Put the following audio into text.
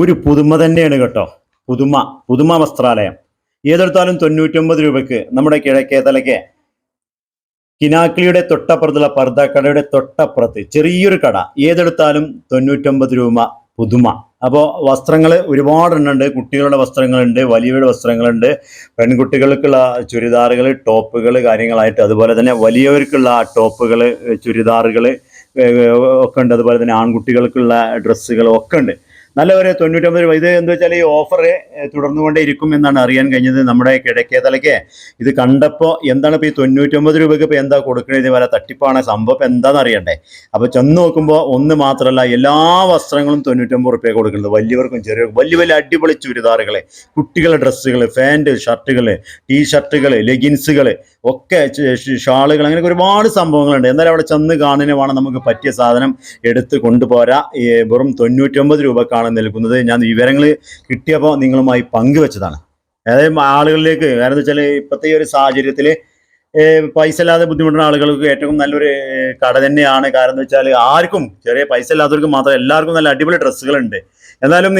ഒരു പുതുമ തന്നെയാണ് കേട്ടോ. പുതുമ പുതുമ വസ്ത്രാലയം. ഏതെടുത്താലും തൊണ്ണൂറ്റൊമ്പത് രൂപയ്ക്ക് നമ്മുടെ കിഴക്കേ കിഴക്കേതലയ്ക്ക് കിനാക്കിളിയുടെ തൊട്ടപ്പുറത്തുള്ള പർദ്ദ കടയുടെ തൊട്ടപ്പുറത്ത് ചെറിയൊരു കട. ഏതെടുത്താലും തൊണ്ണൂറ്റൊമ്പത് രൂപ പുതുമ. അപ്പോൾ വസ്ത്രങ്ങൾ ഒരുപാട് എണ്ണുണ്ട് കുട്ടികളുടെ വസ്ത്രങ്ങളുണ്ട് വലിയവരുടെ വസ്ത്രങ്ങളുണ്ട്. പെൺകുട്ടികൾക്കുള്ള ചുരിദാറുകൾ ടോപ്പുകൾ കാര്യങ്ങളായിട്ട് അതുപോലെ തന്നെ വലിയവർക്കുള്ള ടോപ്പുകൾ ചുരിദാറുകൾ ഒക്കെ ഉണ്ട് അതുപോലെ തന്നെ ആൺകുട്ടികൾക്കുള്ള ഡ്രസ്സുകൾ ഒക്കെ ഉണ്ട് നല്ല ഒരു തൊണ്ണൂറ്റൊമ്പത് രൂപ. ഇത് എന്താ വെച്ചാൽ ഈ ഓഫർ തുടർന്നുകൊണ്ടേ ഇരിക്കും എന്നാണ് അറിയാൻ കഴിഞ്ഞത് നമ്മുടെ കിടക്കേതലയ്ക്ക് ഇത് കണ്ടപ്പോൾ എന്താണ് ഇപ്പോൾ ഈ തൊണ്ണൂറ്റൊമ്പത് രൂപയ്ക്ക് ഇപ്പോൾ എന്താ കൊടുക്കുന്നത് വല്ല തട്ടിപ്പാണ്. സംഭവം എന്താണെന്ന് അറിയണ്ടേ? അപ്പോൾ ചെന്ന് നോക്കുമ്പോൾ ഒന്ന് മാത്രമല്ല എല്ലാ വസ്ത്രങ്ങളും തൊണ്ണൂറ്റൊമ്പത് റുപ്യ കൊടുക്കുന്നത്. വലിയവർക്കും ചെറിയ വലിയ വലിയ അടിപൊളി ചുരിദാറുകൾ കുട്ടികളുടെ ഡ്രസ്സുകൾ ഫാന്റ് ഷർട്ടുകൾ ടീ ഷർട്ടുകൾ ലെഗിൻസുകൾ ഒക്കെ ഷാളുകൾ. അങ്ങനെ ഒരുപാട് സംഭവങ്ങളുണ്ട്. എന്നാലും അവിടെ ചെന്ന് കാണുന്നതിന് വേണം നമുക്ക് പറ്റിയ സാധനം എടുത്ത് കൊണ്ടുപോരാ. വെറും തൊണ്ണൂറ്റൊമ്പത് രൂപക്കാണ് നിൽക്കുന്നത്. ഞാൻ വിവരങ്ങൾ കിട്ടിയപ്പോൾ നിങ്ങളുമായി പങ്കുവെച്ചതാണ്. അതായത് ആളുകളിലേക്ക് കാരണം വെച്ചാൽ ഇപ്പോഴത്തെ ഈ ഒരു സാഹചര്യത്തിൽ പൈസ ഇല്ലാതെ ബുദ്ധിമുട്ടുന്ന ആളുകൾക്ക് ഏറ്റവും നല്ലൊരു കട തന്നെയാണ്. കാരണം എന്ന് വെച്ചാൽ ആർക്കും ചെറിയ പൈസ ഇല്ലാത്തവർക്ക് മാത്രം എല്ലാവർക്കും നല്ല അടിപൊളി ഡ്രസ്സുകളുണ്ട്. എന്നാലും